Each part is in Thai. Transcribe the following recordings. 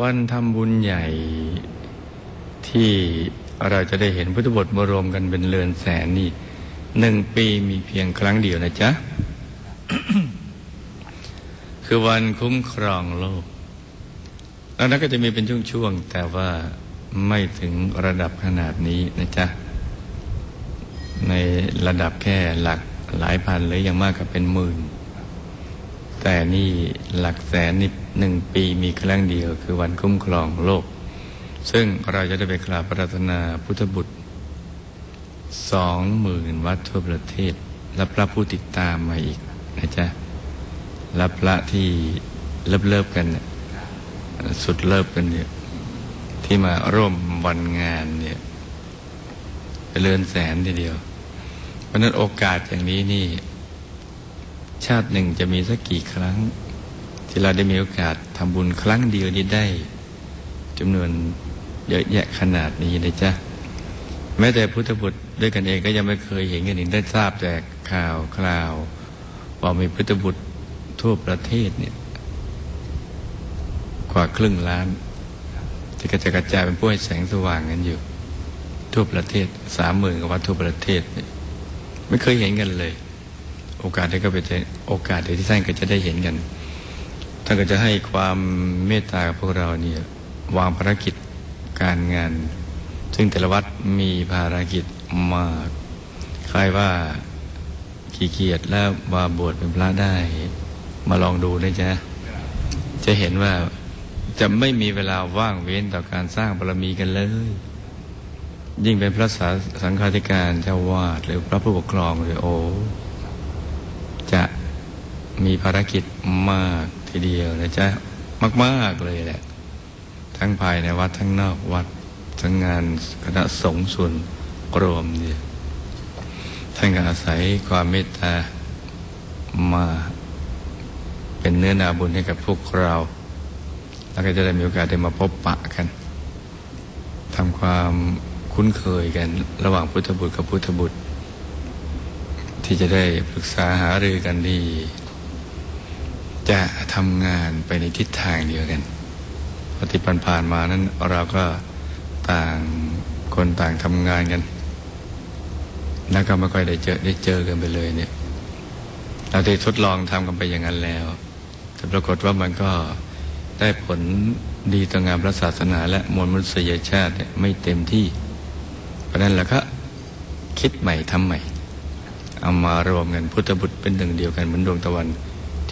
วันทำบุญใหญ่ที่เราจะได้เห็นพุทธบทมารวมกันเป็นเรือนแสนนี่หนึ่งปีมีเพียงครั้งเดียวนะจ๊ะ คือวันคุ้มครองโลก แล้วนั้นก็จะมีเป็นช่วงๆ แต่ว่าไม่ถึงระดับขนาดนี้นะจ๊ะ ในระดับแค่หลักหลายพันหรืออย่างมากก็เป็นหมื่น แต่นี่หลักแสนนี่หนึ่งปีมีครั้งเดียว คือวันคุ้มครองโลก ซึ่งเราจะได้ไปกราบปรารถนาพุทธบุตรสองหมื่นวัดทั่วประเทศ และพระผู้ติดตามมาอีกนะจ๊ะและพระที่เลิบเลิบกันน่ะสุดเลิบกันเนี่ยที่มาร่วมวันงานเนี่ยเรือนแสนทีเดียว เพราะนั้นโอกาสอย่างนี้นี่ ชาติหนึ่งจะมีสักกี่ครั้ง ที่เราได้มีโอกาสทำบุญครั้งเดียวนี้ได้จำนวนเยอะแยะขนาดนี้นะจ๊ะแม้แต่พุทธบุตรด้วยกันเองก็ยังไม่เคยเห็นกันเองได้ทราบแต่ข่าวคราวว่ามีพุทธบุตรทั่วประเทศเนี่ยกว่าครึ่งล้านที่กระจายกระจายเป็นผู้ให้แสงสว่างกันอยู่ ทั่วประเทศสามหมื่นกว่าทั่วประเทศเนี่ยไม่เคยเห็นกันเลย โอกาสที่ก็ไปเจอโอกาสที่ท่านก็จะได้เห็นกัน ท่านก็จะให้ความเมตตากับพวกเราเนี่ยวางภารกิจการงาน ซึ่งแต่ละวัดมีภารกิจมากใครว่าขี้เกียจแล้วว่าบวชเป็นพระได้ มาลองดูนะจ๊ะจะเห็นว่าจะไม่มีเวลาว่างเว้นต่อการสร้างบารมีกันเลย ยิ่งเป็นพระสาสังฆาธิการเจ้าวาดหรือพระผู้ปกครองเลยโอ้ มีภารกิจมากทีเดียวนะจ๊ะมาก ๆ เลยแหละ ทั้งภายในวัดทั้งนอกวัด ทั้งงานคณะสงฆ์ส่วนรวมเนี่ยท่านก็อาศัยความเมตตามาเป็นเนื้อนาบุญให้กับพวกเรา แล้วก็จะได้มีโอกาสได้มาพบปะกันทำความคุ้นเคยกัน ระหว่างพุทธบุตรกับพุทธบุตร ที่จะได้ปรึกษาหารือกันดี จะทำงานไปในทิศทางเดียวกันปฏิปันผ่านมานั้นเราก็ต่างคนต่างทำงานกัน แล้วก็ไม่ค่อยได้เจอได้เจอกันไปเลยเนี่ย เราได้ทดลองทำกันไปอย่างนั้นแล้วแต่ปรากฏว่ามันก็ได้ผลดีต่องานพระศาสนา และมวลมนุษยชาติไม่เต็มที่ เพราะนั้นเราก็คิดใหม่ทำใหม่ เอามารวมกันพุทธบุตรเป็นหนึ่งเดียวกันเหมือนดวงตะวัน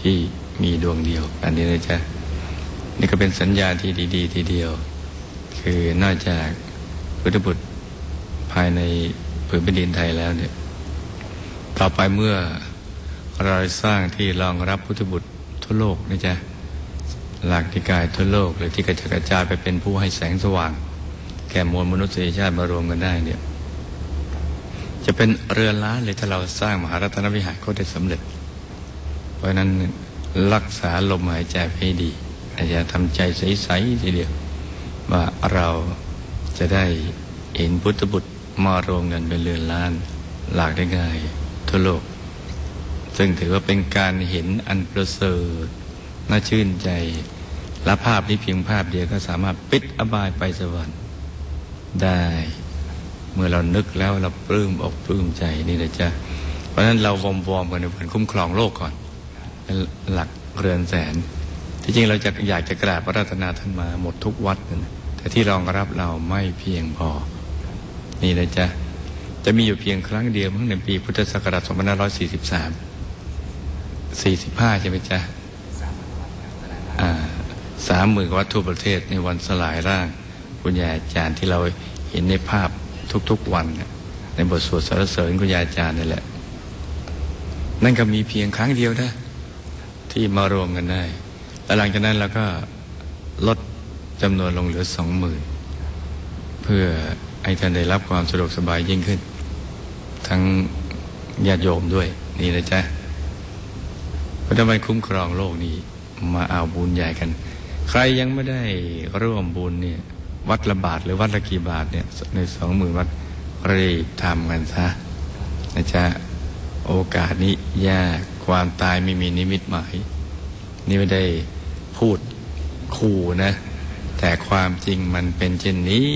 ที่มีดวงเดียว อันนี้นะจ๊ะนี่ก็เป็นสัญญาที่ดี ๆ ทีเดียว คือนอกจากพุทธบุตรภายในผืนแผ่นดินไทยแล้วเนี่ย ต่อไปเมื่อเราสร้างที่รองรับพุทธบุตรทั่วโลกนะจ๊ะหลักที่กายทั่วโลกหรือที่กระจายกระจายไปเป็นผู้ให้แสงสว่าง แก่มวลมนุษยชาติมารวมกันได้เนี่ย จะเป็นเรือนล้านเลยถ้าเราสร้างมหารัตนวิหารก็ได้สำเร็จ ราะนั้นรักษาลมหายใจให้ดีอาจจะทำใจใสๆทีเดียว ว่าเราจะได้เห็นพุทธบุตรมารวมกันเป็นเรือนล้าน หลากได้ง่ายทั่วโลก ซึ่งถือว่าเป็นการเห็นอันประเสริฐน่าชื่นใจและภาพนี้เพียงภาพเดียวก็สามารถปิดอบายไปสวรรค์ได้ เมื่อเรานึกแล้วเราปลื้มอกปลื้มใจนี่นะจ๊ะเพราะนั้นเราวอมวอมกันในวันคุ้มครองโลกก่อน เป็นหลักเรือนแสน ที่จริงเราจะอยากจะกราบพระราตนาท่านมาหมดทุกวัดนะแต่ที่รองรับเราไม่เพียงพอ นี่นะจ๊ะจะมีอยู่เพียงครั้งเดียวเมื่อในปีพุทธศักราช2543 45 ใช่ไหมจ๊ะสามหมื่นวัดทั่วประเทศในวันสลายร่างคุณยายอาจารย์ที่เราเห็นในภาพทุกๆวัน ในบทสวดสรรเสริญคุณยายอาจารย์นี่แหละ นั่นก็มีเพียงครั้งเดียวนะ ที่มารวมกันได้แล้วหลังจากนั้นเราก็ลดจำนวนลงเหลือสองหมื่นเพื่อให้ท่านได้รับความสะดวกสบายยิ่งขึ้น ทั้งญาติโยมด้วยนี่นะจ๊ะเพราะทำไมคุ้มครองโลกนี้มาเอาบุญใหญ่กัน ใครยังไม่ได้ร่วมบุญเนี่ยวัดละบาทหรือวัดละกี่บาทเนี่ยในสองหมื่นวัดรีบทำกันซะนะจ๊ะ โอกาสนี้ยากความตายไม่มีนิมิตหมาย นี่ไม่ได้พูดขู่นะ แต่ความจริงมันเป็นเช่นนี้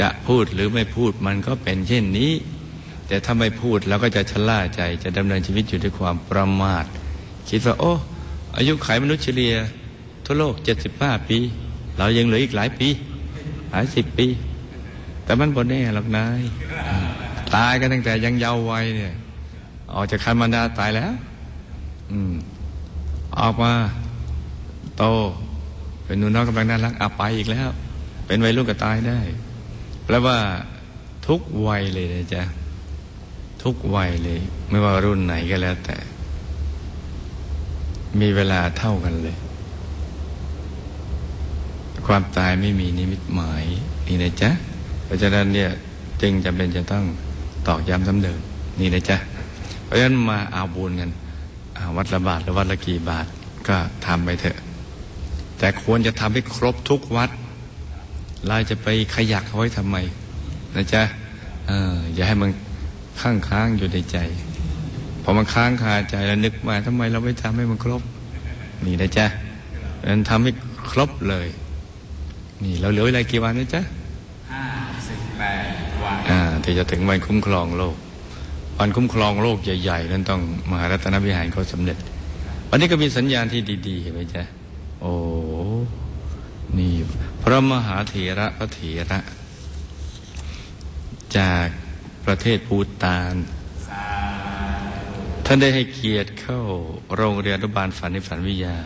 จะพูดหรือไม่พูดมันก็เป็นเช่นนี้ แต่ถ้าไม่พูดเราก็จะชะล่าใจจะดำเนินชีวิตอยู่ด้วยความประมาท คิดว่า โอ้ อายุขัยมนุษย์เฉลี่ยทั่วโลก 75 ปี เรายังเหลืออีกหลายปี หลายสิบปี แต่มันบ่แน่หรอกนาย ตายกันตั้งแต่ยังเยาว์วัยเนี่ย ออกจากคันมารดาตายแล้ว อืม ออกมาโต เป็นหนูน้อยกำลังน่ารักอาไปอีกแล้ว เป็นวัยรุ่นก็ตายได้แปลว่าทุกวัยเลยนะจ๊ะทุกวัยเลย ไม่ว่ารุ่นไหนก็แล้วแต่ มีเวลาเท่ากันเลย ความตายไม่มีนิมิตหมายนี่นะจ๊ะเพราะฉะนั้นเนี่ย จึงจำเป็นจะต้องตอกย้ำซ้ำเดิมนี่นะจ๊ะ ราะฉะนั้นมาเอาบุญกันอ่าวัดละบาทหรือวัดละกี่บาทก็ทำไปเถอะ แต่ควรจะทำให้ครบทุกวัดเราจะไปขยักเอาไว้ทำไมนะจ๊ะเอออย่าให้มันค้างค้างๆอยู่ในใจพอมันค้างคาใจแล้วนึกมาทำไมเราไม่ทำให้มันครบ นี่นะจ๊ะเพราะฉะนั้นทำให้ครบเลย นี่เราเหลือเวลากี่วันนะจ๊ะห้าสิบแปดวันอ่าที่จะถึงวันคุ้มครองโลก วันคุ้มครองโลกใหญ่ ๆ นั้นต้องมหารัตนวิหารเขาสำเร็จ วันนี้ก็มีสัญญาณที่ดีๆเห็นไหมจ๊ะโอ้นี่พระมหาเถระพระเถระ จากประเทศภูตานท่านได้ให้เกียรติเข้าโรงเรียนอนุบาลฝันในฝันวิทยา